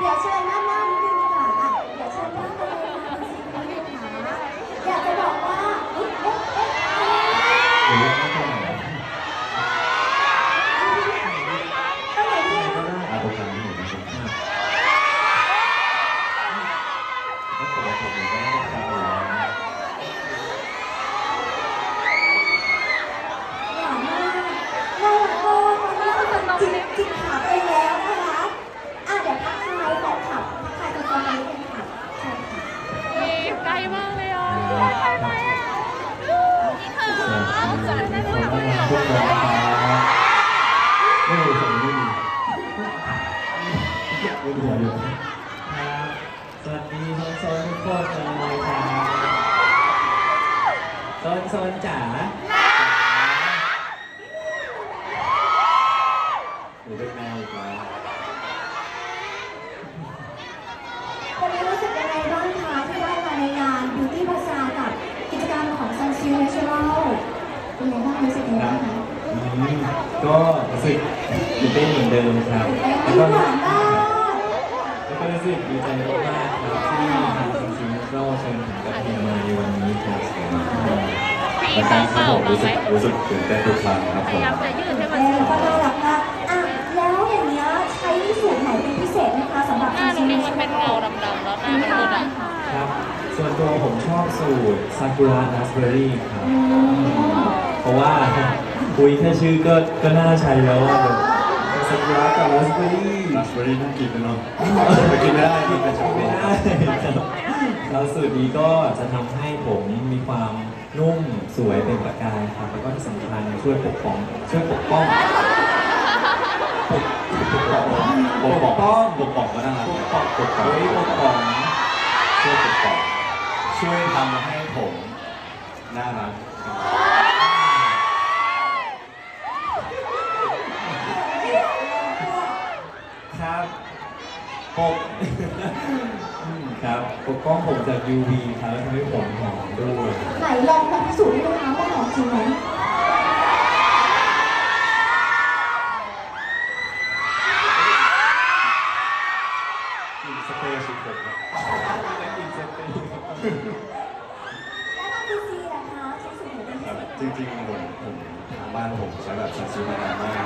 yeah so i'm not ด้วยครับสวัสดีน้อโซนโคตรนเลยครับโซนโซนจ๋าหนูเป็นแมวอีกแล้ววันนี้รู้สึกยังไงบ้างคะที่ได้มาในงาน Beauty ภาษากับกิจกรรมของ Sunshine Natural เป็นยังไงบ้างรู้สึกยังไงบ้างคะ ก็รู้สึกเต้นเหมือนเดิมครับ แล้วก็ รู้สึกดีใจมากๆครับที่ทางจริงๆเราเชิญผมกับทีมมาในวันนี้ครับมือนกันครับผมรู้สึกรู้สึกตื่นเต้นทุกครั้งครับพผมยายามจะยืดให้มันสุดก็น่ารักมากอะแล้วอย่างเนี้ยใช้สูตรไหนเป็นพิเศษไหมคะสำหรับหน้าน้องนิ้งมันเป็นเงาดำๆแล้วหน้ามันมืดอะครับ ส่วนตัวผมชอบสูตรซากุระราสเบอร์รี่ครับ เพราะว่าคุยแค่ชื่อก็ก็น่าใช้แล้วว่าแบบ ซากุระกับราสเบอร์รี่ราสเบอร์รี่น่ากินนะเนาะแต่กินไม่ได้กินเป็นช็อกโกไม่แลได้ตครับแล้วสูตรนี้ก็จะทำให้ผมมีความนุ่มสวยเป็นประกายครับแล้วก็ที่สำคัญช่วยปกป้องช่วยปกป้องปกป้องปกป้องก็น่ารักปกป้องปกป้องเฮ้ยปกป้องช่วยปกป้องช่วยทำให้ผมน่ารัก ครับ ปกอืมครับปกป้องผมจาก UV ครับแล้วทำให้ผมหอมด้วยไหนลองมาพิสูจน์ได้ไหมคะว่าหอมจริงไหมกลินสเปรย์สีผมครับแล้วน้องพีซีล่ะคะใช้สูตรไหนเป็นพิครัเศบษจริงๆผมผมทางบ้านผมใช้แบบซันซิลมานานมาก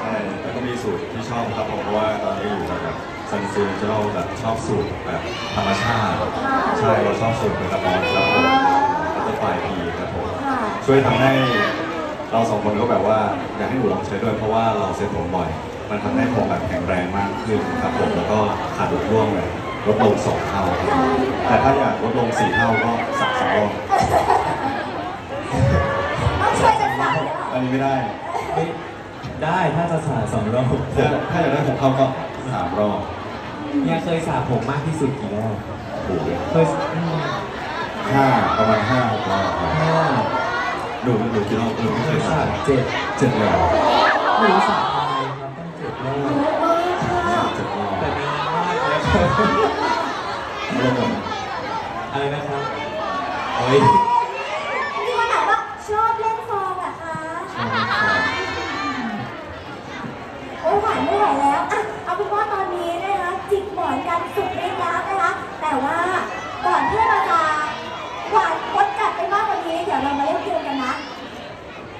ใช่แล้วก็มีสูตรที่ชอบครับผมเพราะว่าตอนนี้อยู่กับแบบ ซันซิลจะแบบชอบสูตรแบบธรรมชาติ ใช่เราชอบสูตรเป็นตะกอนครับผมแล้วก็ปลายพีครับผมค่ะช่วยทำให้เราสองคนก็แบบว่าอยากให้หนูลองใช้ด้วยเพราะว่าเราเซ็ตผมบ่อย มันทำให้ผมแบบแข็งแรงมากขึ้นครับผมแล้วก็ขาดหลุดร่วงเลยลดลงสองเท่าครับแต่ถ้าอยากลดลงสี่เท่าก็สักสองรอบต้องช่วยกันสั่งเนี่ยอันนี้ไม่ได้เฮ้ยได้ถ้าจะสาสองรอบ ถ้าถ้าอยากได้หกเท่าก็สามรอบ เนี่ยเคยสระผมมากที่สุดกี่รอบโอ้โหเคยอืมห้าประมาณห้าหกรอบครับห้าหนูหนูกี่รอบหนูไม่เคเคยยสสาระมเจ็ดเจ็ดเลยเหรอไม่รู้สระทำไมครับต้องเจ็ดรอบเยอะมากค่ะเจ็ดรอบแต่นานมากเลยครับรวมหมดอะไรนะครับเฮ้ย